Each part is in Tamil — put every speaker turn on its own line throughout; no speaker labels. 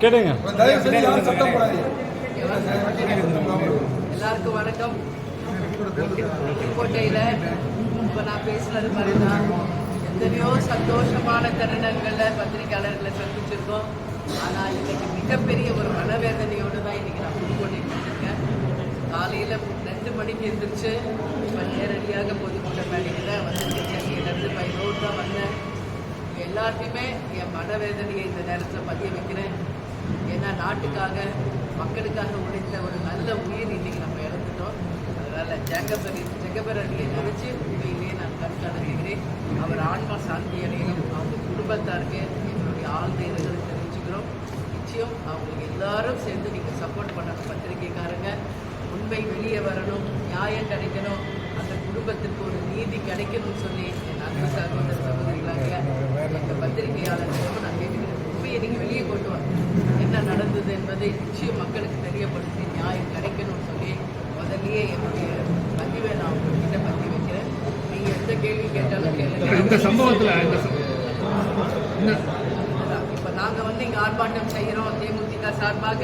கேட்டுங்க.
எல்லாருக்கும் வணக்கம். புதுக்கோட்டையில் இப்போ நான் பேசுனது மாதிரி தான் எத்தனையோ சந்தோஷமான தருணங்களில் பத்திரிகையாளர்களை சந்திச்சிருக்கோம். ஆனால் இன்னைக்கு மிகப்பெரிய ஒரு மனவேதனையோடு தான் இன்னைக்கு நான் புதுக்கோட்டைக்கு வந்திருக்கேன் காலையில் ரெண்டு மணிக்கு எழுந்திரிச்சு இப்போ நேரடியாக பொதுக்கூட்ட மேடையில் வந்திருக்கேன். சென்னையிலேருந்து பை ரோட் தான் வந்தேன். எல்லாத்தையுமே என் மனவேதனையை இந்த நேரத்தில் பதிய வைக்கிறேன். ஏன்னா நாட்டுக்காக மக்களுக்காக உழைத்த ஒரு நல்ல உயிர் இன்னைக்கு நம்ம இழந்துட்டோம். அதனால ஜெகபரி ஜெகபரணியை நினைச்சு உண்மையிலேயே நான் கண்காணிக்கிறேன் அவர் ஆன்மா சாந்தி அடையணும். அவங்க குடும்பத்தாருக்கு எங்களுடைய ஆழ்ந்த இரங்கலை தெரிவிச்சுக்கிறோம். நிச்சயம் அவங்களுக்கு எல்லாரும் சேர்ந்து நீங்கள் சப்போர்ட் பண்ணணும் பத்திரிகைக்காரங்க. உண்மை வெளியே வரணும் நியாயம் கிடைக்கணும். அந்த குடும்பத்திற்கு ஒரு நீதி கிடைக்கணும்னு சொல்லி என் அன்பு சகோதரர் சகோதரிகளாக எங்கள் பத்திரிகையாளர்களும் நான் கேட்டுக்கிறேன் உண்மையை நீங்கள் வெளியே கொண்டு வாங்க என்ன என்பதை நிச்சயம் மக்களுக்கு தெரியப்படுத்தி நியாயம் கிடைக்கணும்னு சொல்லி முதல்லயே என்னுடைய பதிவை நான் உங்ககிட்ட பதிவு வைக்கிறேன். நீங்கள் எந்த கேள்வி கேட்டாலும் கேளுங்க.
இந்த சம்பவத்துல.
இப்ப நாங்க வந்து இங்க ஆர்ப்பாட்டம் செய்யறோம் தேமுதிக சார்பாக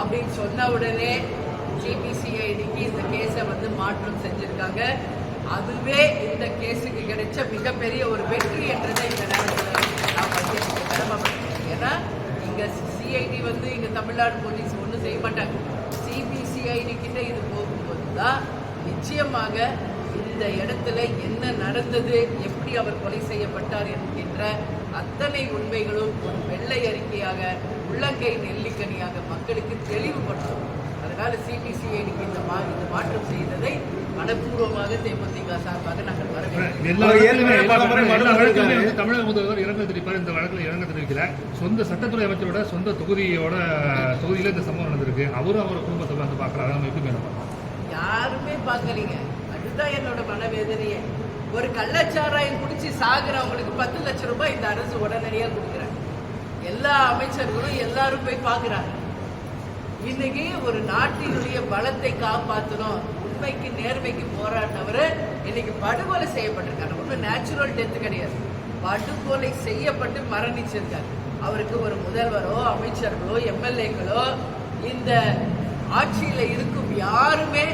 அப்படின்னு சொன்ன உடனே ஜிபிசிஐடிக்கு இந்த கேஸை வந்து மாற்றம் செஞ்சிருக்காங்க. அதுவே இந்த கேஸுக்கு கிடைச்ச மிகப்பெரிய ஒரு வெற்றி என்றதை இந்த நேரத்தில் நான் வந்து ஏன்னா சிஐடி வந்து இங்க தமிழ்நாடு போலீஸ் ஒன்றும் செய்ய மாட்டாங்க சிபிசிஐடி கிட்ட இது போகும்போது தான் நிச்சயமாக இந்த இடத்துல என்ன நடந்தது எப்படி அவர் கொலை செய்யப்பட்டார் என்கின்ற அத்தனை உண்மைகளும் ஒரு வெள்ளை அறிக்கையாக உள்ளங்கை நெல்லிக்கனியாக மக்களுக்கு தெளிவுபடுத்தும். அதனால சிபிசிஐடிக்கு இந்த மா இந்த மாற்றம் செய்ததை மனப்பூர்வமாக தேமுதிக சார்பாக நாங்கள் வரவேற்கிறோம்.
தமிழக முதல்வர் இரங்கல் தெரிவிப்பார் இந்த வழக்கில் இரங்கல் தெரிவிக்கல சொந்த சட்டத்துறை அமைச்சரோட சொந்த தொகுதியோட தொகுதியில இந்த சம்பவம் நடந்திருக்கு. அவரும் அவர் குடும்பத்தை வந்து பார்க்குறாரு. நம்ம எப்படி வேணும்.
யாருமே பார்க்கலீங்க. அதுதான் என்னோட மனவேதனையே. ஒரு கள்ளச்சாராயம் குடிச்சு சாகுறவங்களுக்கு பத்து லட்சம் ரூபாய் இந்த அரசு உடனடியாக கொடுக்குறாங்க. எல்லா அமைச்சர்களும் எல்லாரும் போய் பார்க்குறாங்க. இன்னைக்கு ஒரு நாட்டினுடைய பலத்தை காப்பாற்றணும் உண்மைக்கு நேர்மைக்கு போராடினவர் இன்னைக்கு படுகொலை செய்யப்பட்டிருக்காரு. ஒன்றும் நேச்சுரல் டெத்து கிடையாது. படுகொலை செய்யப்பட்டு மரணிச்சிருக்காரு. அவருக்கு ஒரு முதல்வரோ அமைச்சர்களோ எம்எல்ஏக்களோ இந்த ஆட்சியில் இருக்கும் யாருமே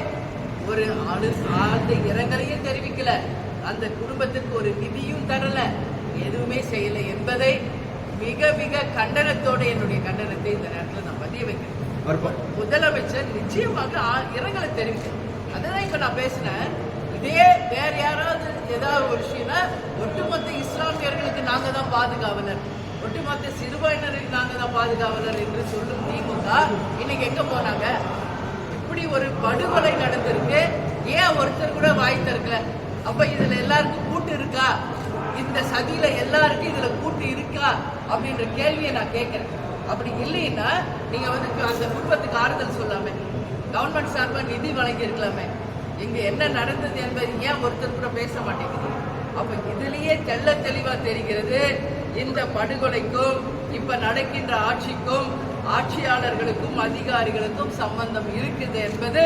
ஒரு அணு ஆழ்ந்த இரங்கலையும் தெரிவிக்கல. அந்த குடும்பத்துக்கு ஒரு நிதியும் தரல. எதுவுமே செய்யலை என்பதை மிக மிக கண்டனத்தோட என்னுடைய கண்டனத்தை இந்த நேரத்தில் நான் பதிய வைக்கிறேன். முதலமைச்சர் நிச்சயமாக இரங்கலை தெரிவிக்கணும் அதுதான் இப்ப நான் பேசினேன். இதே வேற யாராவது ஏதாவது ஒரு விஷயம்னா ஒட்டுமொத்த இஸ்லாமியர்களுக்கு நாங்க தான் பாதுகாவலர். ஒட்டுமொத்த சிறுபான்மையினருக்கு நாங்க தான் பாதுகாவலர் என்று சொல்லும் திமுக இன்னைக்கு எங்க போனாங்க? இப்படி ஒரு படுகொலை நடந்திருக்கு. ஏன் ஒருத்தர் கூட வாய் திறக்கல? அப்ப இதுல எல்லாருக்கும் கூட்டு இருக்கா? இந்த சதியில எல்லாருக்கும் இதுல கூட்டு இருக்கா? அப்படின்ற கேள்வியை நான் கேட்கிறேன். அப்படி இல்லைன்னா நீங்க வந்து அந்த குடும்பத்துக்கு ஆறுதல் சொல்லாம கவர்மெண்ட் சார்பாக நிதி வழங்கியிருக்கலாமே. இங்கே என்ன நடந்தது என்பது ஏன் ஒருத்தர் கூட பேச மாட்டேங்குது? அப்ப இதுலயே தெல்ல தெளிவா தெரிகிறது இந்த படுகொலைக்கும் இப்ப நடக்கின்ற ஆட்சிக்கும் ஆட்சியாளர்களுக்கும் அதிகாரிகளுக்கும் சம்பந்தம் இருக்குது என்பது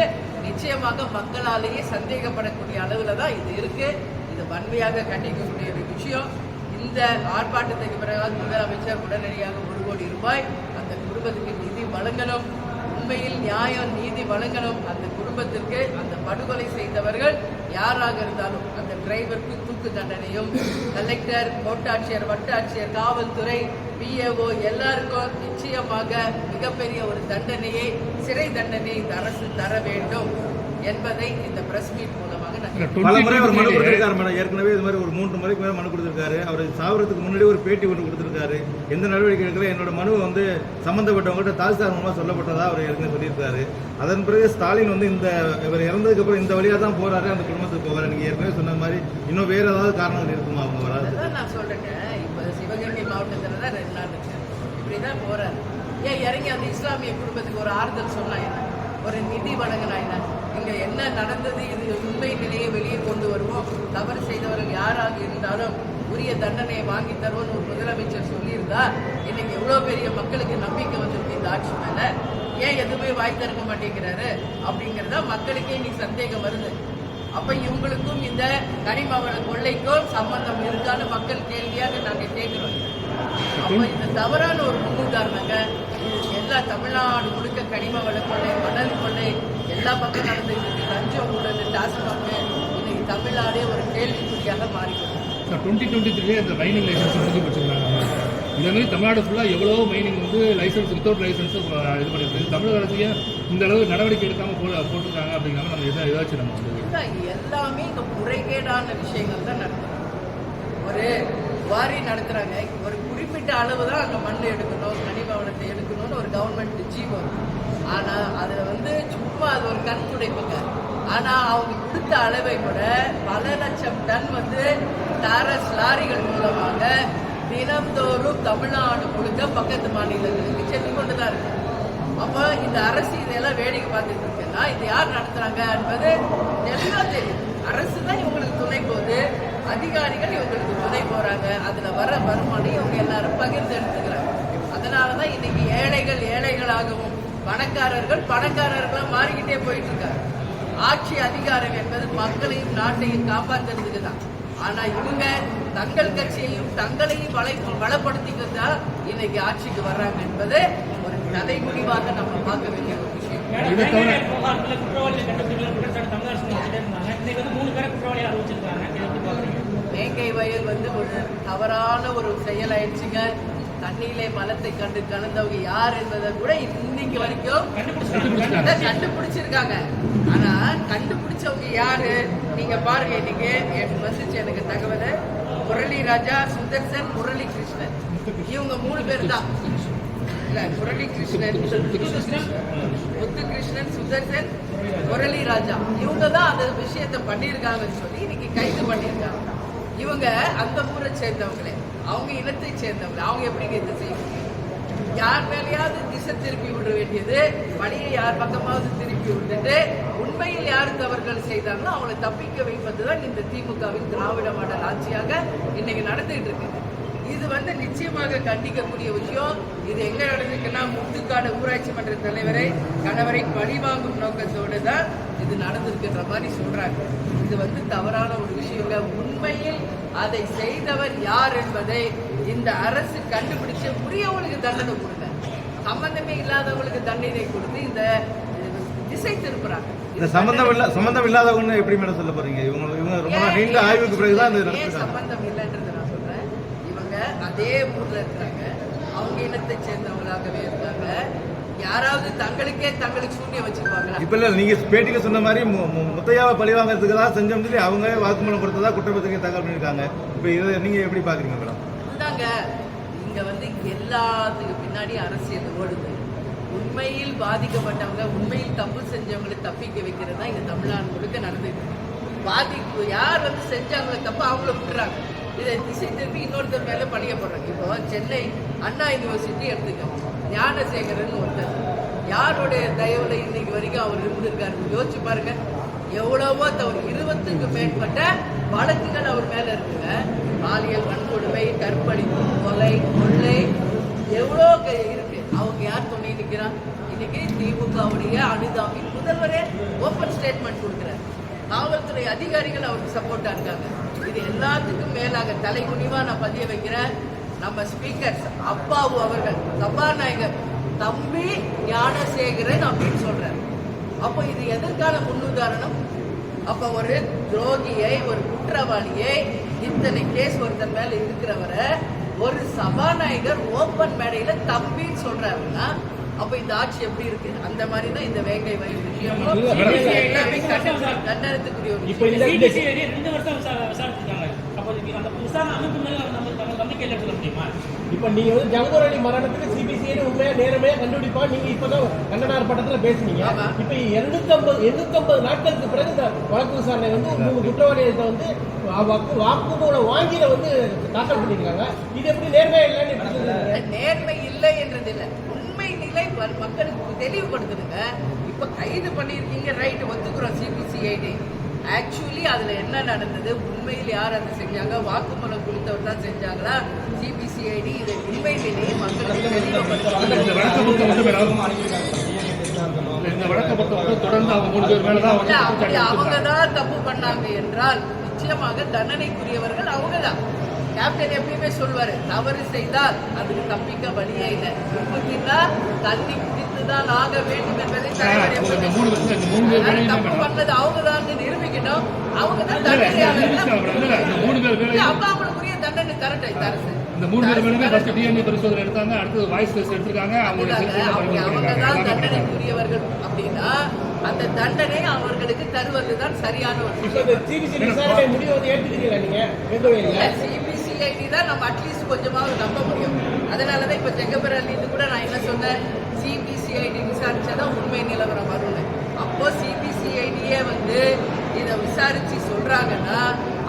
நிச்சயமாக மக்களாலேயே சந்தேகப்படக்கூடிய அளவுல தான் இது இருக்கு. இது வன்மையாக கண்டிக்கக்கூடிய ஒரு விஷயம். இந்த ஆர்ப்பாட்டத்துக்கு பிறகு முதலமைச்சர் உடனடியாக ஒரு கோடி ரூபாய் அந்த குடும்பத்துக்கு நிதி வழங்கணும். உண்மையில் நியாயம் நீதி வழங்கணும். அந்த குடும்பத்திற்கு அந்த படுகொலை செய்தவர்கள் யாராக இருந்தாலும் அந்த டிரைவருக்கு தூக்கு தண்டனையும் கலெக்டர் கோட்டாட்சியர் வட்டாட்சியர் காவல்துறை பிஏஓ எல்லாருக்கும் நிச்சயமாக மிகப்பெரிய ஒரு தண்டனையை சிறை தண்டனை இந்த அரசு தர வேண்டும். என்பதை இந்த பிரஸ் மீட் மூலமாக
பல முறை அவர் மனு
20
கொடுத்திருக்காரு மேடம். ஏற்கனவே இது மாதிரி ஒரு மூன்று முறைக்கு மேலே மனு கொடுத்திருக்காரு. அவர் சாவறதுக்கு முன்னாடி ஒரு பேட்டி ஒன்று கொடுத்திருக்காரு. எந்த நடவடிக்கை எடுக்கல என்னோட மனு வந்து சம்பந்தப்பட்டவங்கள்ட்ட தாசில்தார் மூலமா சொல்லப்பட்டதா அவர் ஏற்கனவே சொல்லியிருக்காரு. அதன் பிறகு ஸ்டாலின் வந்து இந்த இவர் இறந்ததுக்கு அப்புறம் இந்த வழியா தான் போறாரு. அந்த குடும்பத்துக்கு போவாரு நீங்க ஏற்கனவே சொன்ன மாதிரி இன்னும் வேற ஏதாவது காரணங்கள் இருக்குமா அவங்க வராது?
நான் சொல்றேங்க. இப்போ சிவகங்கை மாவட்டத்துல தான் ரெண்டு நாள் இருக்கு. இப்படிதான் போறாரு. ஏன் இறங்கி அந்த இஸ்லாமிய குடும்பத்துக்கு ஒரு ஆறுதல் சொன்னா என்ன? ஒரு நிதி வழங்கினா என்ன? இங்க என்ன நடந்தது இது உண்மை வருவோம் தவறு செய்தவர்கள் யாராக இருந்தாலும் உரிய தண்டனையை வாங்கி தருவோம்னு ஒரு முதலமைச்சர் சொல்லியிருந்தா இன்னைக்கு எவ்வளோ பெரிய மக்களுக்கு நம்பிக்கை வந்திருக்கு இந்த ஆட்சி மேல? ஏன் எதுவுமே வாய் திறக்க மாட்டேங்கிறாரு? அப்படிங்கிறத மக்களுக்கே இன்னைக்கு சந்தேகம் வருது. அப்ப இவங்களுக்கும் இந்த கனிமவள கொள்ளைக்கும் சம்பந்தம் இருக்கான்னு மக்கள் கேள்வியாக நாங்க கேட்கிறோம். அப்ப இந்த தவறான ஒரு முன்னுதாரணங்க எல்லா தமிழ்நாடு முழுக்க கனிம வள கொள்ளை மணல் கொள்ளை எல்லா பக்கம் நடந்துட்டு இருக்கு. லஞ்சம் ஊழல் டாஸ்மாக் இன்னைக்கு தமிழ்நாடே ஒரு கேள்விக்குறியாக மாறிவிடும்
டுவெண்ட்டி டுவெண்ட்டி த்ரீலே இந்த மைனிங் லைசன்ஸ் முடிஞ்சு வச்சுருக்காங்க இதே மாதிரி தமிழ்நாடு ஃபுல்லாக எவ்வளோ மைனிங் வந்து லைசன்ஸ் வித்தவுட் லைசன்ஸ் இது பண்ணிருக்கு தமிழக அரசையும் இந்த அளவு நடவடிக்கை எடுக்காமல் போ போட்டிருக்காங்க அப்படிங்கிறாங்க நம்ம எதை ஏதாச்சும் நம்ம வந்து
எல்லாமே இங்க முறைகேடான விஷயங்கள் தான் நடக்குது. ஒரு வாரி நடத்துறாங்க. ஒரு குறிப்பிட்ட அளவு தான் அங்க மண் எடுக்கணும் கனிம வளத்தை எடுக்கணும்னு ஒரு கவர்மெண்ட் ஜீவம் ஆனா அதுல வந்து சும்மா அது ஒரு கண் துடைப்புங்க ஆனா அவங்க கொடுத்த அளவை விட பல லட்சம் டன் வந்து டாரஸ் லாரிகள் மூலமாக தினம்தோறும் தமிழ்நாடு முழுக்க பக்கத்து மாநிலங்களுக்கு சென்று கொண்டு தான் இருக்கு. அப்போ இந்த அரசு இதெல்லாம் வேடிக்கை பார்த்துட்டு இருக்குன்னா இது யார் நடத்துறாங்க என்பது எல்லாம் தெரியும். அரசு தான் இவங்களுக்கு துணை போகுது. அதிகாரிகள் இவங்களுக்கு துணை போறாங்க. அதுல வர வருமானம் இவங்க எல்லாரும் பகிர்ந்து எடுத்துக்கிறாங்க. அதனாலதான் இன்னைக்கு ஏழைகள் ஏழைகளாகவும் பணக்காரர்கள் பணக்காரர்களா மாறிக்கிட்டே போயிட்டு இருக்காங்க ஆட்சி அதிகாரம் என்பது மக்களையும் நாட்டையும் காப்பாத்துறதுக்கு தான் ஆனா இவங்க தங்கள் கட்சியையும் தங்களையும் வளை வளப்படுத்திக்கிட்டு தான் இன்னைக்கு ஆட்சிக்கு வர்றாங்க என்பது ஒரு தலைமுடிவாக நம்ம பார்க்க வேண்டிய ஒரு விஷயம். வேங்கை வயல் வந்து ஒரு தவறான ஒரு செயலாயிடுச்சுங்க. கண்ணிலே பலத்தை கண்டு கலந்தவங்க யார் என்பதை கூட இன்னைக்கு வரைக்கும்
கண்டுபிடிச்சிருக்காங்க.
ஆனா கண்டுபிடிச்சவங்க யாரு? நீங்க பாருங்க இன்னைக்கு. மசிச்சு எனக்கு தகவல் முரளி ராஜா சுதர்சன் முரளி கிருஷ்ணன். இவங்க மூணு பேர் தான். இல்ல முரளி கிருஷ்ணன் முத்துகிருஷ்ணன் சுதர்சன் முரளி ராஜா. இவங்க தான் அந்த விஷயத்தை பண்ணியிருக்காங்கன்னு சொல்லி இன்னைக்கு கைது பண்ணியிருக்காங்க. இவங்க அந்த ஊரை சேர்ந்தவங்களே. அவங்க இனத்தை சேர்ந்தவங்க அவங்க எப்படி இது செய்ய முடியும் யார் மேலேயாவது திசை திருப்பி விட வேண்டியது பணியை யார் பக்கமாவது திருப்பி விட்டுட்டு உண்மையில் யார் தவறுகள் செய்தாங்களோ அவங்களை தப்பிக்க வைப்பதுதான் இந்த திமுகவின் திராவிட மாடல் ஆட்சியாக இன்னைக்கு நடந்துகிட்டு இருக்கு இது வந்து நிச்சயமாக கண்டிக்கக்கூடிய விஷயம். இது எங்க நடந்திருக்குன்னா முத்துக்காடு ஊராட்சி மன்ற தலைவரை கணவரை பழிவாங்கும் நோக்கத்தோடு தான் இது நடந்திருக்குன்ற மாதிரி சொல்றாங்க. இது வந்து தவறான ஒரு விஷயங்க உண்மையில் அதை செய்தவர் யார் என்பதை இந்த அரசு கண்டுபிடிச்சு உரியவங்களுக்கு தண்டனை கொடுங்க. சம்பந்தமே இல்லாதவங்களுக்கு தண்டனை கொடுத்து இந்த திசை திருப்புறாங்க.
இந்த சம்பந்தம் இல்ல சம்பந்தம் இல்லாதவங்க எப்படி மேடம் சொல்ல போறீங்க? இவங்க இவங்க ரொம்ப நீண்ட ஆய்வுக்கு பிறகுதான் இது
சம்பந்தம் இல்லைன்றதை நான் சொல்றேன். இவங்க அதே ஊர்ல இருக்காங்க அவங்க இனத்தை சேர்ந்தவங்களாகவே இருக்காங்க. யாராவது தங்களுக்கே தங்களுக்கு சூன்யம் வச்சிருப்பாங்களா?
இப்ப இல்ல நீங்க பேட்டியில சொன்ன மாதிரி முத்தையாவை பழி வாங்குறதுக்கு தான் செஞ்சோம் சொல்லி அவங்க வாக்குமூலம் கொடுத்ததா குற்றப்பத்திரிகை தாக்கல் பண்ணிருக்காங்க இப்ப இதை நீங்க எப்படி பாக்குறீங்க மேடம்?
இதுதாங்க இங்க வந்து எல்லாத்துக்கு பின்னாடி அரசியல் ஓடுது. உண்மையில் பாதிக்கப்பட்டவங்க உண்மையில் தப்பு செஞ்சவங்களை தப்பிக்க வைக்கிறது தான் இங்க தமிழ்நாடு முழுக்க நடந்துட்டு. பாதிப்பு யார் வந்து செஞ்சாங்களோ தப்பு அவங்கள விட்டுறாங்க. இதை திசை திருப்பி இன்னொருத்தர் மேல போடுறாங்க. இப்போ சென்னை அண்ணா யூனிவர்சிட்டி எடுத்துக்கோங்க. ஞானசேகரன் ஒருத்தர். யாருடைய தயவுல இன்னைக்கு வரைக்கும் அவர் இருந்திருக்காரு? யோசிச்சு பாருங்க. எவ்வளவோ அவர் இருபத்துக்கு மேற்பட்ட வழக்குகள் அவர் மேல இருக்குங்க. பாலியல் வன்கொடுமை கற்பழிப்பு கொலை கொள்ளை எவ்வளோ க- இருக்கு. அவங்க யார் துணை நிற்கிறான் இன்னைக்கு திமுகவுடைய அனுதாபி முதல்வரே ஓப்பன் ஸ்டேட்மெண்ட் கொடுக்குறார். காவல்துறை அதிகாரிகள் அவருக்கு சப்போர்ட்டா இருக்காங்க. இது எல்லாத்துக்கும் மேலாக தலைகுனிவா நான் பதிய வைக்கிறேன். நம்ம ஸ்பீக்கர் அப்பாவு அவர்கள் சபாநாயகர் தம்பி ஞானசேகரன் அப்படின்னு சொல்றாரு. அப்போ இது எதற்கான முன்னுதாரணம்? அப்ப ஒரு துரோகியை ஒரு குற்றவாளியை இத்தனை கேஸ் ஒருத்தர் மேல இருக்கிறவரை ஒரு சபாநாயகர் ஓப்பன் மேடையில தம்பின்னு சொல்றாருன்னா அப்ப இந்த ஆட்சி எப்படி இருக்கு? அந்த மாதிரி தான் இந்த வேங்கை வயல் விஷயமும். எல்லாமே கண்டன- கண்டனத்துக்குரிய ஒரு
நம்பிக்கை சொல்ல முடியுமா?
இப்ப நீங்க வந்து ஜங்கூர் அலி மரணத்துக்கு சிபிசிஐடி உண்மையா நேரமையா கண்டுபிடிப்பா? நீங்க இப்பதான் கண்டனார் பட்டத்துல பேசுனீங்க. இப்ப எண்ணூத்தி ஐம்பது எண்ணூத்தி ஐம்பது நாட்களுக்கு பிறகு இந்த வழக்கு விசாரணை வந்து மூணு குற்றவாளிகளை வந்து வாக்கு வாக்குமூலம் வாங்கியில வந்து தாக்கல் பண்ணிருக்காங்க. இது எப்படி நேர்மையா இல்லைன்னு?
நேர்மை இல்லை என்றது இல்லை உண்மை நிலை மக்களுக்கு தெளிவுபடுத்துதுங்க. இப்ப கைது பண்ணியிருக்கீங்க ரைட் ஒத்துக்கிறோம் சிபிசிஐடி ஆக்சுவலி அதுல என்ன நடந்தது? உண்மையில் யார் அதை செஞ்சாங்க? வாக்குமூலம் கொடுத்தவர் தான் செஞ்சாங்களா? சிபிசிஐடி இதை உண்மையிலேயே மக்களுக்கு அப்படி அவங்க. தான் தப்பு பண்ணாங்க என்றால் நிச்சயமாக தண்டனைக்குரியவர்கள் அவங்க தான் கேப்டன் எப்பயுமே சொல்வாரு தவறு செய்தால் அதுக்கு தப்பிக்க வழியே இல்லை. உப்பு தின்னா தண்ணி குடித்து தான் ஆக வேண்டும் என்பதை தப்பு பண்ணது அவங்க தான் நிரூபிக்கணும் அவங்க தான் தண்டனையாளர்கள். அவங்களுக்குரிய தண்டனை கரெக்ட் அரசு
இந்த மூணு பேர் மேலுமே ஃபர்ஸ்ட் டிஎன்ஏ பரிசோதனை எடுத்தாங்க அடுத்தது வாய்ஸ் டெஸ்ட் எடுத்திருக்காங்க
அவங்க அவங்க தான் தண்டனைக்குரியவர்கள் அப்படின்னா அந்த தண்டனை அவர்களுக்கு தருவதுதான் சரியான ஒரு
இப்ப
விஷயம்
இந்த சிபிசி விசாரணை முடிவு வந்து ஏற்றுக்கிறீங்களா நீங்க? ஏற்கவே இல்லை
சிபிசிஐடி தான் நம்ம அட்லீஸ்ட் கொஞ்சமாவது நம்ப முடியும். அதனால தான் இப்போ இது கூட நான் என்ன சொன்னேன் சிபிசிஐடி விசாரிச்சாதான் உண்மை நிலவரம் வரும்னு. அப்போ சிபிசிஐடியே வந்து இதை விசாரிச்சு சொல்றாங்கன்னா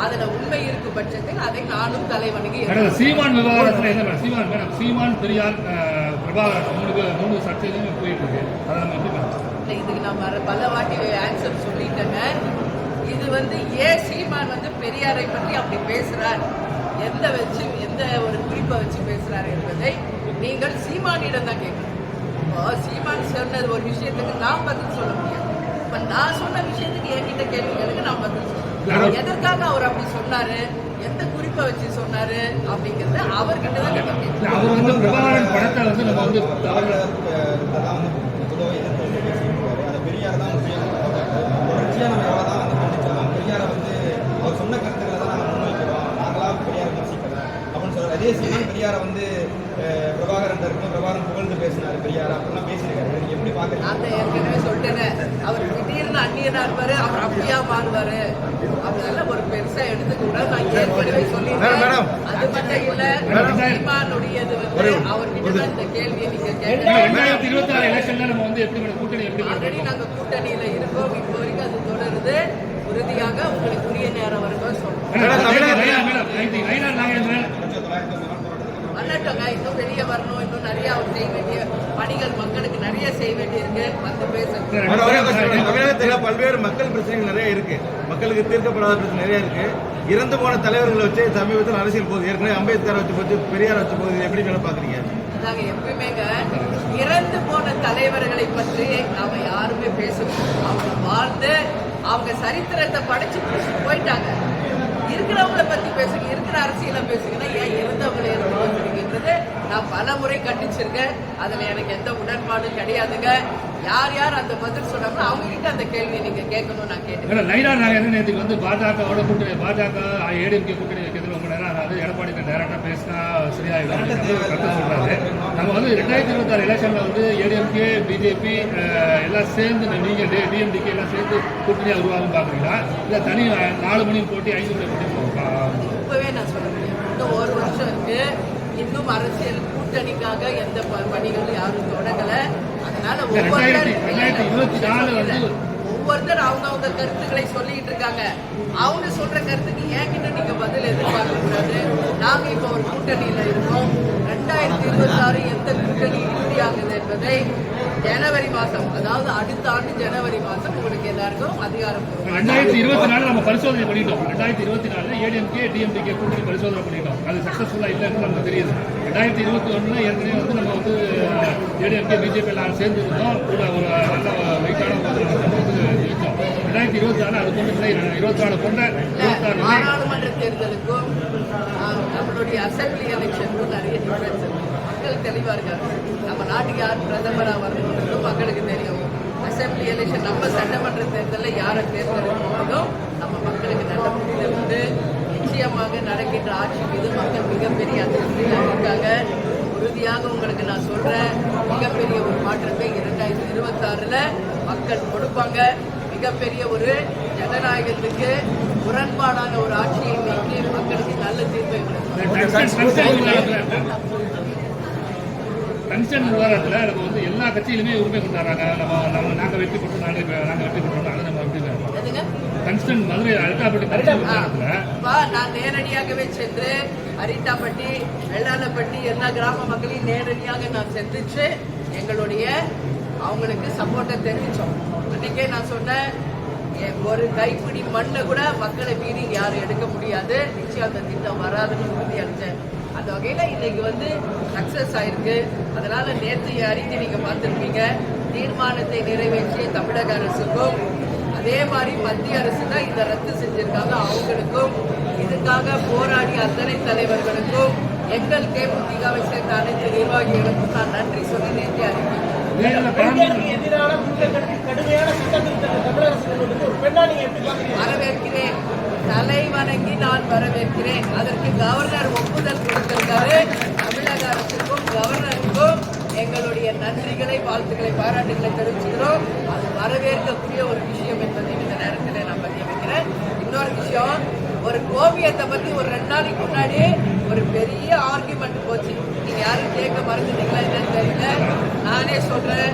அதுல உண்மை இருக்கும் பட்சத்தில் அதை நானும்
மேடம் சீமான் விவகாரத்துல என்ன சீமான் மேடம் சீமான் பெரியார் அஹ், பிரபாகரன் மூணு மூணு சர்ச்சையிலுமே போயிட்டு இருக்கு. அதை நம்ம எப்படி
இல்லை, இதுக்கு நான் வர பல வாட்டி ஆன்சர் சொல்லிட்டேங்க இது வந்து ஏன் சீமான் வந்து பெரியாரை பற்றி அப்படி பேசுறார்? எந்த வச்சு எந்த ஒரு குறிப்பை வச்சு பேசுறார் என்பதை நீங்கள் சீமானிடம் தான் கேட்கணும். இப்போ சீமான் சொன்னது ஒரு விஷயத்துக்கு நான் பதில் சொல்ல முடியாது. இப்போ நான் சொன்ன விஷயத்துக்கு என்கிட்ட கேள்விகளுக்கு நான் பதில் சொல்லணும் எதற்காக அவர் அப்படி சொன்னாரு? எந்த குறிப்பை வச்சு சொன்னாரு? அப்படிங்கறத அவர்கிட்ட தான்
இல்ல, அவர் வந்து படத்தை நம்ம
பெரியார் தான் தொடர்ச்சியாக நம்ம எவ்வளோ தான் வந்து கண்டிச்சாலும் பெரியாரை வந்து அவர் சொன்ன கருத்துக்களை தான் நாங்கள் முன்வைக்கிறோம் நாங்களாக பெரியார் விமர்சிக்கல அதே சீமான் பெரியாரை வந்து பிரபாகரன் இருக்கும் பிரபாகரன் புகழ்ந்து பேசினார் பெரியார்? அப்படிலாம் பேசியிருக்காரு. நீங்க எப்படி பாக்குறீங்க
நான் தான் ஏற்கனவே சொல்லிட்டேனே. அவர் திடீர்னு அந்நியனா இருப்பாரு அவர் அப்படியா மாறுவாரு அதனால ஒரு பெருசா எடுத்துக்க கூடாது நான் ஏற்கனவே சொல்லிட்டேன்.
மேடம்,
அது மட்டும் இல்ல. சீமானுடையது வந்து அவர்கிட்ட தான் இந்த கேள்வியை நீங்க
ரெண்டாயிரத்தி இருபத்தி ஆறு எலெக்ஷன்ல நம்ம வந்து எப்படி மேடம் கூட்டணி எப்படி
ஆல்ரெடி நாங்க கூட்டணியில இருக்கோம். இப்போ வரைக்கும் அது தொடருது. உறுதியாக உங்களுக்கு உரிய நேரம் வரும்போது சொல்றோம்
மேடம், மேடம், மேடம், நைன்டி நைனா நாகேந்திரன்
வரட்டுங்க இன்னும் வெளியே வரணும் இன்னும் நிறைய அவர் செய்ய வேண்டிய பணிகள் மக்களுக்கு நிறைய செய்ய வேண்டி இருக்கு வந்து.
தமிழகத்துல பல்வேறு மக்கள் பிரச்சனைகள் நிறைய இருக்கு. மக்களுக்கு தீர்க்கப்படாத பிரச்சனை நிறைய இருக்கு. இறந்து போன தலைவர்களை வச்சு சமீபத்தில் அரசியல் போகுது. ஏற்கனவே அம்பேத்கர் வச்சு போச்சு பெரியார் வச்சு போகுது. எப்படி மேடம் பாக்குறீங்க?
நாங்க எப்பயுமேங்க இறந்து போன தலைவர்களை பற்றி நாம யாருமே பேசணும் அவங்க வாழ்ந்து அவங்க சரித்திரத்தை படிச்சு போயிட்டாங்க. இருக்கிறவங்கள பத்தி பேசுங்க இருக்கிற அரசியலை பேசுங்கன்னா ஏன் இறந்தவங்களை எடுத்து பேசுறீங்கன்றது நான் பல முறை கண்டிச்சிருக்கேன். அதுல எனக்கு எந்த உடன்பாடும் கிடையாதுங்க. யார் யார் அந்த பதில் சொன்னாங்களோ அவங்க கிட்ட அந்த கேள்வியை நீங்க கேட்கணும் நான் கேட்டேன்
நைனா நாகேந்திரன் நேற்றுக்கு வந்து பாஜகவோட கூட்டணி பாஜக ஏடிஎம்கே கூட்டணி வைக்கிறது ரொம்ப நேரம் அதாவது எடப்பாடி டேரக்டா பேசினா சரியாயிடும் கருத்து சொல்றாரு. நம்ம வந்து ரெண்டாயிரத்தி இருபத்தி ஆறு எலெக்ஷன்ல வந்து ஏடிஎம்கே பிஜேபி எல்லாம் சேர்ந்து நீங்க டிஎம்டிகே எல்லாம் சேர்ந்து கூட்டணியா உருவாகும் பாக்குறீங்களா? இல்ல தனி நாலு மணி போட்டி ஐந்து மணி போட்டி
இப்பவே நான் சொல்ல முடியும் இன்னும் ஒரு வருஷம் இருக்கு. இன்னும் அரசியல் கூட்டணிக்காக எந்த பணிகளும் யாரும் தொடங்கல. அதனால ஒவ்வொருத்தர் ஒவ்வொருத்தர் அவங்க அவங்க கருத்துக்களை சொல்லிட்டு இருக்காங்க. அவங்க சொல்ற கருத்துக்கு என்கிட்ட நீங்க பதில் எதிர்பார்க்க கூடாது? நாங்க இப்ப ஒரு கூட்டணியில இருக்கோம். ரெண்டாயிரத்தி இருபத்தி ஆறு எந்த கூட்டணி இறுதியாகுது என்பதை ஜனவரி மாசம் அதாவது அடுத்த ஆண்டு ஜனவரி மாசம் உங்களுக்கு எல்லாருக்கும் அதிகாரம்.
ரெண்டாயிரத்தி இருபத்தி நாலு நம்ம பரிசோதனை பண்ணிட்டோம். ரெண்டாயிரத்தி இருபத்தி நாலுல ஏடிஎம்கே டிஎம்டிகே கூட்டணி பரிசோதனை பண்ணிட்டோம். அது சக்சஸ்ஃபுல்லா இல்லைன்னு நமக்கு தெரியுது. ரெண்டாயிரத்தி இருபத்தி ஒண்ணுல ஏற்கனவே வந்து நம்ம வந்து ஏடிஎம்கே பிஜேபி எல்லாம் சேர்ந்து இருந்தோம் கூட ஒரு நல்ல வெயிட்டான ரெண்டாயிரத்தி இருபத்தி நாலு அது கொண்டு இருபத்தி நாலு கொண்ட
பாராளுமன்ற தேர்தலுக்கும் நம்மளுடைய அசம்பிளி எலெக்ஷனுக்கும் நிறைய டிஃபரன்ஸ் இருக்கு. மக்கள் தெளிவா இருக்காங்க. நம்ம நாட்டுக்கு யார் பிரதமராக வரணுன்றதும் மக்களுக்கு தெரியும். அசம்பிளி எலெக்ஷன் நம்ம சட்டமன்ற தேர்தலில் யாரை தேர்ந்தெடுக்கணும் நம்ம மக்களுக்கு நல்ல புரிதல் உண்டு. நிச்சயமாக நடக்கின்ற ஆட்சி மீது மக்கள் மிகப்பெரிய அதிருப்தியில் இருக்காங்க. உறுதியாக உங்களுக்கு நான் சொல்றேன் மிகப்பெரிய ஒரு மாற்றத்தை இரண்டாயிரத்தி இருபத்தாறுல மக்கள் கொடுப்பாங்க. மிகப்பெரிய ஒரு ஜனநாயகத்துக்கு முரண்பாடான ஒரு ஆட்சியை நோக்கி மக்களுக்கு நல்ல தீர்ப்பை கொடுக்கும்
கன்ஸ்டன் விவகாரத்தில் நம்ம வந்து எல்லா கட்சியிலுமே உரிமை கொண்டாடுறாங்க. நம்ம நம்ம நாங்கள் வெற்றி பெற்றோம் நாங்கள் நாங்கள் வெற்றி பெற்றோம் அதை நம்ம எப்படி கன்ஸ்டன் மதுரை கன்ஸ்டன் விவகாரத்தில்
நான் நேரடியாகவே சென்று அரிட்டாப்பட்டி வெள்ளாளப்பட்டி எல்லா கிராம மக்களையும் நேரடியாக நான் சந்திச்சு எங்களுடைய அவங்களுக்கு சப்போர்ட்டை தெரிவித்தோம் அன்றைக்கே நான் சொன்னேன் ஒரு கைப்பிடி மண்ணை கூட மக்களை மீறி யாரும் எடுக்க முடியாது. நிச்சயம் அந்த திட்டம் வராதுன்னு உறுதி அளிச்சேன் அந்த வகையில் இன்னைக்கு வந்து சக்ஸஸ் ஆயிருக்கு. அதனால நேற்று அறிக்கை நீங்க பார்த்துருப்பீங்க. தீர்மானத்தை நிறைவேற்றிய தமிழக அரசுக்கும் அதே மாதிரி மத்திய அரசு தான் இதை ரத்து செஞ்சிருக்காங்க அவங்களுக்கும். இதுக்காக போராடிய அத்தனை தலைவர்களுக்கும் எங்கள் தேமுதிகவை சேர்ந்த அனைத்து நிர்வாகிகளுக்கும் நான் நன்றி சொல்லி நேற்று அறிக்கை.
எதிரான கடுமையான தமிழக அரசு ஒரு பெண்ணா நீங்க
வரவேற்கிறேன். தலை வணங்கி நான் வரவேற்கிறேன். அதற்கு கவர்னர் ஒப்புதல் கொடுத்திருக்காரு தமிழக அரசுக்கும் கவர்னருக்கும் எங்களுடைய நன்றிகளை வாழ்த்துக்களை பாராட்டுகளை தெரிவிச்சுக்கிறோம். அது வரவேற்கக்கூடிய ஒரு விஷயம் என்பதை இந்த நேரத்தில் நான் பதிய வைக்கிறேன் இன்னொரு விஷயம் ஒரு கோவியத்தை பத்தி ஒரு ரெண்டு நாளைக்கு முன்னாடி ஒரு பெரிய ஆர்குமெண்ட் போச்சு. நீங்க யாரும் கேட்க மறந்துட்டீங்களா என்னன்னு தெரியல. நானே சொல்றேன்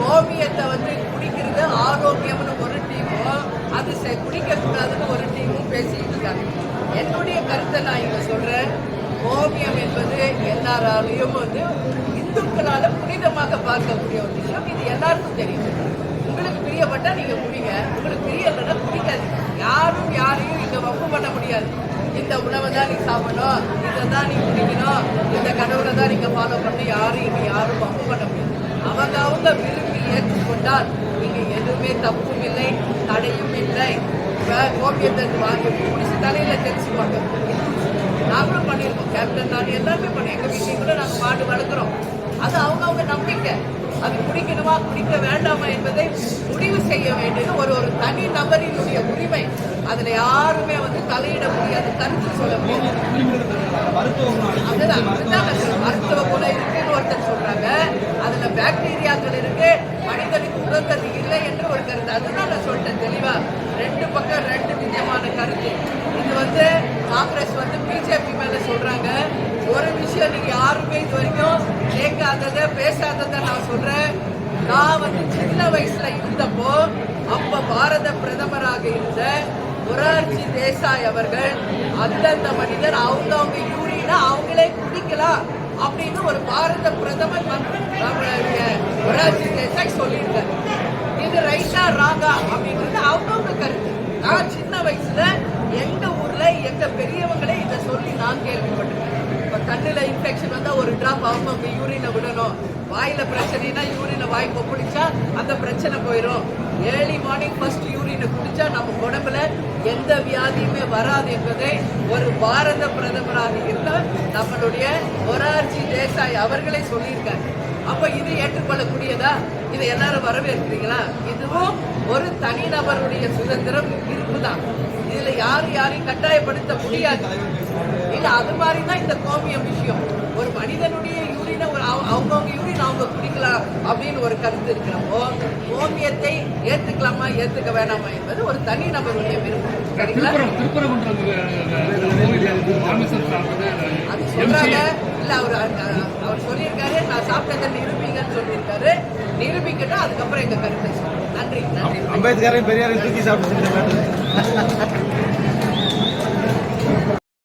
கோவியத்தை வந்து குடிக்கிறது ஆரோக்கியம்னு ஒரு டீமும் அது செ- குடிக்கக்கூடாதுன்னு ஒரு டீமும் பேசிட்டு இருக்காங்க. என்னுடைய கருத்தை நான் இங்க சொல்றேன். ஓவியம் என்பது எல்லாராலையும் வந்து இந்துக்களால புனிதமாக பார்க்கக்கூடிய ஒரு விஷயம். இது எல்லாருக்கும் தெரியும். உங்களுக்கு பிரியப்பட்டா நீங்க குடிங்க. உங்களுக்கு பிரியலைன்னா பிடிக்காது யாரும் யாரையும் இங்க வம்பு பண்ண முடியாது. இந்த உணவை தான் நீ சாப்பிடணும். இதை தான் நீ குடிக்கணும். இந்த கடவுளை தான் நீங்க ஃபாலோ பண்ணி யாரும் இங்க யாரும் வம்பு பண்ண முடியாது. அவங்க அவங்க விரும்பி ஏற்றுக்கொண்டால் இங்க எதுவுமே தப்பும் இல்லை தடையும் இல்லை. கோபியத்தை வாங்கி முடிச்சு தலையில தெரிஞ்சுப்பாங்க நாங்களும் பண்ணியிருக்கோம். கேப்டன் நான் எல்லாமே பண்ணி எங்க வீட்டையும் கூட நாங்கள் மாடு வளர்க்குறோம். அது அவங்க அவங்க நம்பிக்கை. அது குடிக்கணுமா குடிக்க வேண்டாமா என்பதை முடிவு செய்ய வேண்டியது ஒரு ஒரு தனி நபரினுடைய உரிமை. அதுல யாருமே வந்து தலையிட முடியாது கருத்து சொல்ல முடியாது. அதுதான் மருத்துவ குணம் இருக்குன்னு ஒருத்தர் சொல்றாங்க. அதுல பாக்டீரியாக்கள் இருக்கு மனிதனுக்கு உகந்தது இல்லை என்று ஒரு கருத்து. அதுதான் நான் சொல்லிட்டேன் தெளிவா. ரெண்டு பக்கம் ரெண்டு விதமான கருத்து. இது வந்து காங்கிரஸ் வந்து பிஜேபி மேல சொல்றாங்க. ஒரு விஷயம் நீங்க யாருமே இது வரைக்கும் கேட்காததை பேசாததை நான் சொல்றேன். நான் வந்து சின்ன வயசுல இருந்தப்போ அப்ப பாரத பிரதமராக இருந்த மொரார்ஜி தேசாய் அவர்கள் அந்தந்த மனிதர் அவங்க அவங்க யூரினா அவங்களே குடிக்கலாம் அப்படின்னு ஒரு பாரத பிரதமர் நம்மளுடைய மொரார்ஜி தேசாய் சொல்லியிருக்காரு. இது ரைட்டா ராகா அப்படின்றது அவங்கவுங்க கருத்து. நான் சின்ன வயசுல எங்க ஊர்ல எங்க பெரியவங்களே இதை சொல்லி நான் கேள்விப்பட்டிருக்கேன். கண்ணில் இன்ஃபெக்ஷன் வந்தால் ஒரு டிராப் அவங்க யூரினை விடணும். வாயில் பிரச்சனைனா யூரினை வாய் குடிச்சா அந்த பிரச்சனை போயிடும் ஏர்லி மார்னிங் ஃபர்ஸ்ட் யூரினை குடிச்சா நம்ம உடம்புல எந்த வியாதியுமே வராது என்பதை ஒரு பாரத பிரதமராக இருந்த நம்மளுடைய மொரார்ஜி தேசாய் அவர்களே சொல்லியிருக்காங்க அப்ப இது ஏற்றுக்கொள்ளக்கூடியதா? இதை எல்லாரும் வரவேற்கிறீங்களா? இதுவும் ஒரு தனிநபருடைய சுதந்திரம் இருப்புதான். இதுல யாரும் யாரையும் கட்டாயப்படுத்த முடியாது. இல்ல அது மாதிரி தான் இந்த கோமியம் விஷயம். ஒரு மனிதனுடைய யூரினை ஒரு அவ- அவங்கவங்க யூரின் அவங்க குடிக்கலாம் அப்படின்னு ஒரு கருத்து இருக்கிறப்போ கோமியத்தை ஏத்துக்கலாமா ஏத்துக்க வேணாமா என்பது ஒரு தனி நபருடைய விருப்பம். சரிங்களா? அது சொல்றாங்க. இல்ல அவர் அவர் சொல்லியிருக்காரு நான் சாப்பிட்டதை நிரூபிங்கன்னு சொல்லியிருக்காரு. நிரூபிக்கட்டும் அதுக்கப்புறம் எங்க கருத்தை நன்றி நன்றி.
அம்பேத்கரையும் பெரியாரையும் தூக்கி சாப்பிட்டு